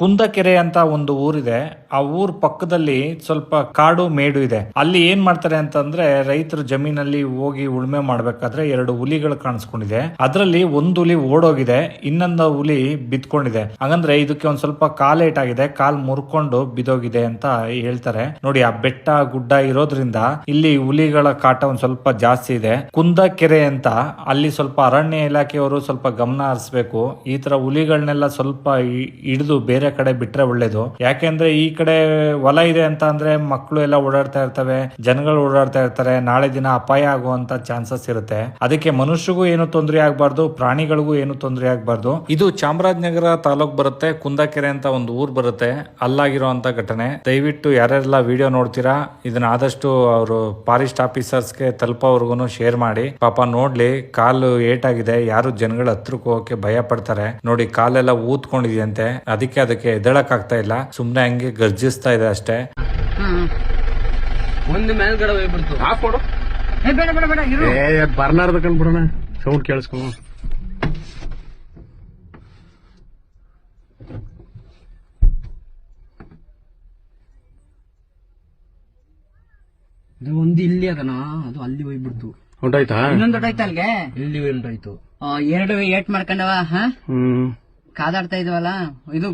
ಕುಂದಕೆರೆ ಅಂತ ಒಂದು ಊರಿದೆ. ಆ ಊರ್ ಪಕ್ಕದಲ್ಲಿ ಸ್ವಲ್ಪ ಕಾಡು ಮೇಡು ಇದೆ. ಅಲ್ಲಿ ಏನ್ ಮಾಡ್ತಾರೆ ಅಂತಂದ್ರೆ ರೈತರು ಜಮೀನಲ್ಲಿ ಹೋಗಿ ಉಳುಮೆ ಮಾಡ್ಬೇಕಾದ್ರೆ ಎರಡು ಹುಲಿಗಳು ಕಾಣಿಸ್ಕೊಂಡಿದೆ. ಅದರಲ್ಲಿ ಒಂದು ಹುಲಿ ಓಡೋಗಿದೆ, ಇನ್ನೊಂದು ಹುಲಿ ಬಿದ್ಕೊಂಡಿದೆ. ಹಂಗಂದ್ರೆ ಇದಕ್ಕೆ ಒಂದ್ ಸ್ವಲ್ಪ ಕಾಲೇಟ್ ಆಗಿದೆ ಕಾಲ್ ಮುರ್ಕೊಂಡು ಬಿದೋಗಿದೆ ಅಂತ ಹೇಳ್ತಾರೆ. ನೋಡಿ, ಆ ಬೆಟ್ಟ, ಗುಡ್ಡ ಇರೋದ್ರಿಂದ ಇಲ್ಲಿ ಹುಲಿಗಳ ಕಾಟ ಒಂದ್ ಸ್ವಲ್ಪ ಜಾಸ್ತಿ ಇದೆ. ಕುಂದಕೆರೆ ಅಂತ ಅಲ್ಲಿ ಸ್ವಲ್ಪ ಅರಣ್ಯ ಇಲಾಖೆಯವರು ಸ್ವಲ್ಪ ಗಮನ ಹರಿಸ್ಬೇಕು. ಈ ತರ ಹುಲಿಗಳನ್ನೆಲ್ಲ ಸ್ವಲ್ಪ ಹಿಡಿದು ಬೇರೆ ಕಡೆ ಬಿಟ್ರೆ ಒಳ್ಳೇದು. ಯಾಕೆಂದ್ರೆ ಈ ಕಡೆ ಹೊಲ ಇದೆ ಅಂತ ಅಂದ್ರೆ ಮಕ್ಕಳು ಎಲ್ಲ ಓಡಾಡ್ತಾ ಇರ್ತವೆ, ಜನಗಳು ಓಡಾಡ್ತಾ ಇರ್ತಾರೆ, ನಾಳೆ ದಿನ ಅಪಾಯ ಆಗುವಂತ ಚಾನ್ಸಸ್ ಇರುತ್ತೆ. ಅದಕ್ಕೆ ಮನುಷ್ಯಗೂ ಏನು ತೊಂದರೆ ಆಗ್ಬಾರ್ದು, ಪ್ರಾಣಿಗಳಿಗೂ ಏನು ತೊಂದರೆ ಆಗ್ಬಾರ್ದು. ಇದು ಚಾಮರಾಜನಗರ ತಾಲೂಕ್ ಬರುತ್ತೆ, ಕುಂದಕೆರೆ ಅಂತ ಒಂದು ಊರ್ ಬರುತ್ತೆ, ಅಲ್ಲಾಗಿರುವಂತ ಘಟನೆ. ದಯವಿಟ್ಟು ಯಾರೆಲ್ಲ ವಿಡಿಯೋ ನೋಡ್ತೀರಾ, ಇದನ್ನ ಆದಷ್ಟು ಅವರು ಫಾರೆಸ್ಟ್ ಆಫೀಸರ್ಸ್ಗೆ ತಲುಪೋವರೆಗೂ ಶೇರ್ ಮಾಡಿ. ಪಾಪ ನೋಡ್ಲಿ, ಕಾಲು ಏಟಾಗಿದೆ, ಯಾರು ಜನಗಳ ಹತ್ರಕ್ಕೆ ಹೋಗಕ್ಕೆ ಭಯ ಪಡ್ತಾರೆ. ನೋಡಿ, ಕಾಲೆಲ್ಲ ಊದ್ಕೊಂಡಿದೆಯಂತೆ. ಅದಕ್ಕೆ ಅದಕ್ಕೆ ಎದಳಕ್ ಆಗ್ತಾ ಇಲ್ಲ. ಸುಮ್ನೆ ಹಂಗೆ ಗರ್ಜಿಸ್ತಾ ಇದೆ ಅಷ್ಟೇ. ಒಂದು ಮೇಲ್ಗಡೆ ಹೋಗ್ಬಿಡ್ತು ಆಫ್ ಕೊಡು. ಏ ಬೇಡ ಬೇಡ ಬೇಡ ಇರು. ಏ ಬರ್ನಾರ್ದ ಕಂಡ್ಬಿಡೋಣ ಸೌಂಡ್ ಕೇಳಿಸ್ಕೊ. ಇದು ಒಂದು ಇಲ್ಲಿ ಅದನ? ಅದು ಅಲ್ಲಿ ಹೋಗ್ಬಿಡ್ತು ಹೊಂಟಾಯ್ತಾ ಇನ್ನೊಂದು ದೊಡ್ಡ ಆಯ್ತಾ ಅಲ್ಗೆ? ಇಲ್ಲಿ ಉಂಟಾಯ್ತು. ಆ, ಎರಡು ಏಟ್ ಮಾಡ್ಕೊಂಡವ ಹಾ? ಹ್ಮ್. ಕಾದಾಡ್ತಾ ಇದ್ವಲ್ಲ ಇದು